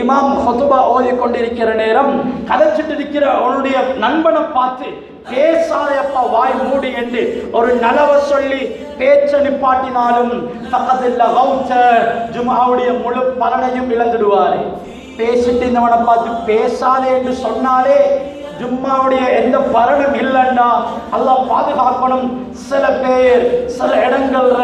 இமாம் ஹொத்துபா ஓதிக்கொண்டிருக்கிற நேரம் கதைச்சிட்டு இருக்கிற அவனுடைய நண்பனை பார்த்து பேசாதப்பா வாய் மூடி என்று ஒரு நலவ சொல்லி பேச்ச நிப்பாட்டினாலும் பக்கத்தில் ஜுமாவுடைய முழு பலனையும் இழந்துடுவாரு. பேசிட்டு இருந்தவனை பார்த்து பேசாதே என்று சொன்னாலே ஜும்மாவுடைய எந்த பலனும் இல்லைன்னா அல்லாஹ் பாதுகாக்கணும். சில பேர் சில இடங்கள்ல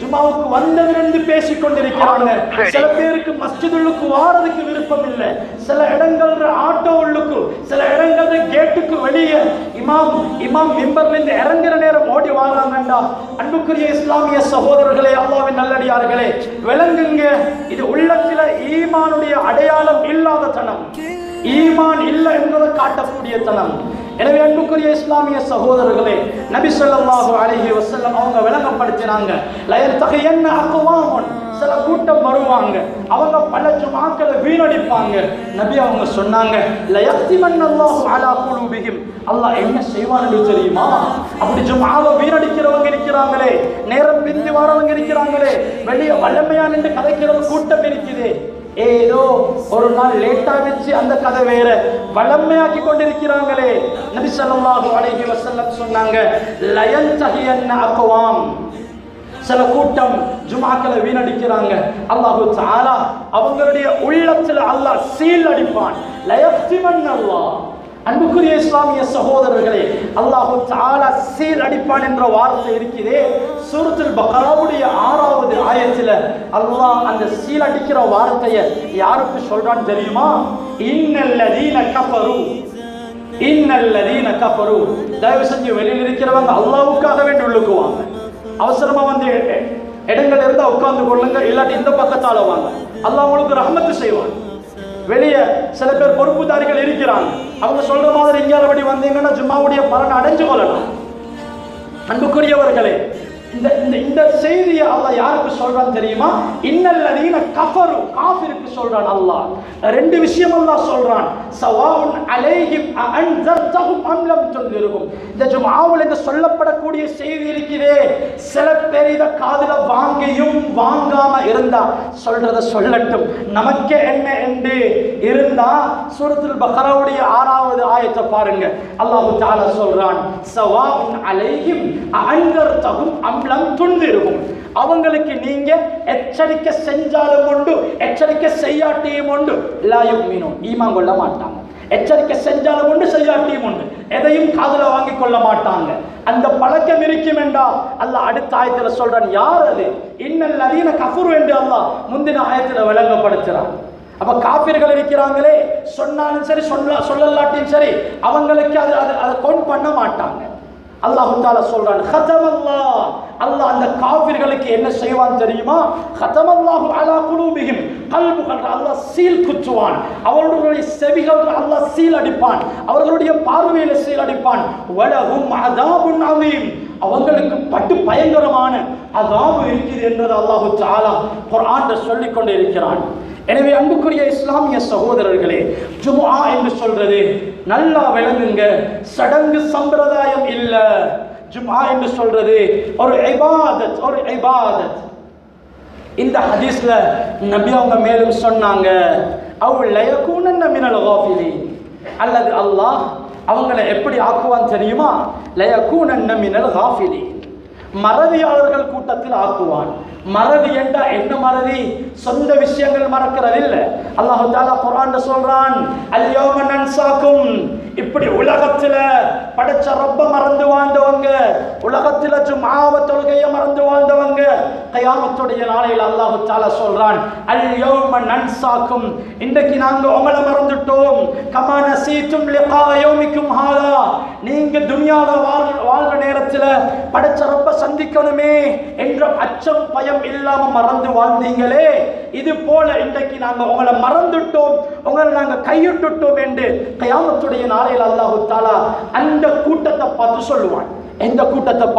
ஜும்மாவுக்கு வந்ததிலிருந்து பேசிக் கொண்டிருக்கிறாங்க சில பேருக்கு மஸ்ஜிதுள்ளுக்கு வாரதுக்கு விருப்பம் இல்லை சில இடங்கள்ல ஆட்டோ உள்ளுக்கு சில இடங்கள்ல கேட்டுக்கு வெளியே இமாம் இமாம் மிம்பர்ல இருந்து இறங்குற நேரம் ஓடி வாராங்கண்டா. அன்புக்குரிய இஸ்லாமிய சகோதரர்களே அல்லாவின் நல்லடியார்களே விளங்குங்க. இது உள்ளத்தில இல்லை என்பதை காட்டக்கூடிய தனம் எனவே அன்புக்குரிய இஸ்லாமிய சகோதரர்களே நபி சொல்லாஹு அலைஹி வஸல்லம் அவங்க விளங்கப்படுத்தினாங்க. லயர் தகையன்ன அக்குவாமுன் சில கூட்டம் வருவாங்க. அவங்க பல ஜுமாக்களை வீணடிப்பாங்க. நபி அவங்க சொன்னாங்க லயக்திமன் அல்லாஹு அலா குலூபிஹிம். அல்லாஹ் என்ன செய்வான்னு தெரியுமா? அப்படி ஜுமாவை வீணடிக்கிறவங்க இருக்கிறாங்களே நேரம் பிந்தி வரவங்க இருக்கிறாங்களே வெளியே வல்லமையா நின்று கதைக்கிற கூட்டம் இருக்குது ஏதோ ஒரு நாள் லேட்டா வச்சு அந்த கதை வேற வளமையாக்கி கொண்டிருக்கிறாங்களே நபி ஸல்லல்லாஹு அலைஹி வசல்லம் சொன்னாங்க லயன் தஹியன் ஆக்குவாம் சில கூட்டம் ஜுமாக்களை வீணடிக்கிறாங்க. அல்லாஹு தஆலா அவங்களுடைய உள்ளத்துல அல்லாஹ் சீல் அடிப்பான். லயஃப்திமன் அல்லாஹ். அன்புக்குரிய இஸ்லாமிய சகோதரர்களே அல்லாஹு தாலா சீர் அடிப்பான் என்ற வார்த்தை இருக்குதே சூரத்துல் பக்ராவுடைய ஆறாவது ஆயத்தில் அல்லாஹ் அந்த சீல் அடிக்கிற வார்த்தையை யாருக்கு சொல்றான்னு தெரியுமா? இன்னல்லதீன கஃபரு. இன்னல்லதீன கஃபரு. தயவு செஞ்சு வெளியில் இருக்கிறவங்க அல்லாவுக்காக வேண்டி உள்ளுக்குவாங்க. அவசரமா வந்து இடங்கள் இருந்தால் உட்கார்ந்து கொள்ளுங்க இல்லாட்டி இந்த பக்கத்தால வாங்க. அல்லாஹ் உங்களுக்கு ரஹமத்து செய்வாங்க வெளியே சில பேர் பொறுப்புதாரிகள் இருக்கிறாங்க. அவங்க சொல்ற மாதிரி எங்கேயாவது வந்தீங்கன்னா ஜும்மாவுடைய பலன் அடைஞ்சு கொள்ளலாம். அன்புக்குரியவர்களே இந்த இந்த இந்த செய்தியை அல்லாஹ் யாருக்கு சொல்றான் தெரியுமா? இன்னல்லதீன கஃபரு காஃபிருக்கு சொல்றான் அல்லாஹ். ரெண்டு விஷயம் அல்லாஹ் சொல்றான். சவாவுன் அலைஹிம் அன்ஸர்தஹும் அம் லம் துன்திருஹும் இந்த ஜுமாவுல இந்த சொல்லப்படக்கூடிய செய்தி இருக்கிறே சில பேர் இத காதுல வாங்கியும் வாங்காம இருந்தா சொல்றத சொல்லட்டும். நமக்கே என்ன என்று இருந்தா சூரத்துல் பக்ராவுடைய ஆறாவது ஆயத்தை பாருங்க. அல்லாஹ் தஆலா சொல்றான் சவாவுன் அலைஹிம் அன்ஸர்தஹும் அம் லம் துன்திருஹும் அவங்களுக்கு நீங்க எச்சரிக்கை செஞ்சாலும் உண்டு எச்சரிக்கை செய்யாட்டியும் உண்டு. எல்லாயும் மீனும் ஈமான் கொள்ள மாட்டாங்க. எச்சரிக்கை செஞ்சாலும் உண்டு செய்யாட்டியும் உண்டு. எதையும் காதல வாங்கி கொள்ள மாட்டாங்க. அந்த பழக்கம் இருக்கும் என்றா அல்ல அடுத்த ஆயத்துல சொல்றான் யார் அது? இன்னல் அதீன கஃபுரு என்று அல்லா முந்தின ஆயத்துல விளங்கப்படுத்துறான். அப்ப காப்பீர்கள் இருக்கிறாங்களே சொன்னாலும் சரி சொல்ல சொல்லலாட்டியும் சரி அவங்களுக்கு அது அதை கவுண்ட் பண்ண மாட்டாங்க. அல்லாஹு தாலா சொல்றான் ஹதமல்லாஹ். அல்லாஹ் அந்த காவிர்களுக்கு என்ன செய்வான் தெரியுமா? ஹதமல்லாஹு அலா குலூபிஹிம். கல்புகள் அல்லாஹ் சீல் குத்துவான். அவர்களுடைய செவிகள் அல்லாஹ் சீல் அடிப்பான். அவர்களுடைய பார்வையில சீல் அடிப்பான். வலஹும் அதாபுன் அவீம் அவங்களுக்கு பட்டு பயங்கரமான அதாபு இருக்குது என்பது அல்லாஹு தாலா குரான் சொல்லிக் கொண்டே இருக்கிறான். எனவே அன்புக்குரிய இஸ்லாமிய சகோதரர்களே ஜுமா என்று சொல்றது நல்லா விளங்குங்க. சடங்கு சம்பிரதாயம் இல்லை. ஜும்ஆ என்று சொல்றது. ஒரு ஐபாதத் ஒரு ஐபாதத் இந்த ஹதீஸ்ல நபி அவங்க மேலும் சொன்னாங்க அவள் லயகூனன்ன மினல் காஃபிலி அல்லது அல்லாஹ் அவங்கள எப்படி ஆக்குவான் தெரியுமா? லயகூனன்ன மினல் காஃபிலி மறதியாளர்கள் கூட்டத்தில் ஆக்குவான். மறதி என்றா என்ன மறதி? சொந்த விஷயங்கள் மறக்கிறது இல்ல அல்லாஹு தாலா குரான் சொல்றான் அல்யௌம நன்சாக்கும். இப்படி உலகத்துல படைச்ச ரப்ப மறந்து வாழ்ந்தவங்க உலகத்தில் சும்மாவ தொழுகையை மறந்து வாழ்ந்தவங்க கயாமத்துடைய நாளையில் அல்லாஹு தாலா சொல்றான் அல்யௌம நன்சாக்கும். இன்றைக்கு நாங்க உங்களை மறந்துட்டோம். கமா நசீத்தும் லிகா யௌமிக்கும் ஹாலா நீங்க துனியாவில் வாழ் வாழ்ற நேரத்தில் படைச்ச ரப்ப சந்திக்கணுமே என்ற அச்சம் பயம் இல்லாம மறந்து வாழ்ந்தீங்களே. இது போல இன்றைக்கு நாங்க உங்களை மறந்துட்டோம் உங்களை நாங்க கையிட்டுட்டோம் என்று கயாமத்துடைய நாளையில் அல்லாஹு தாலா அந்த கூட்டத்தை பார்த்து சொல்லுவான். எந்த கூட்டத்தை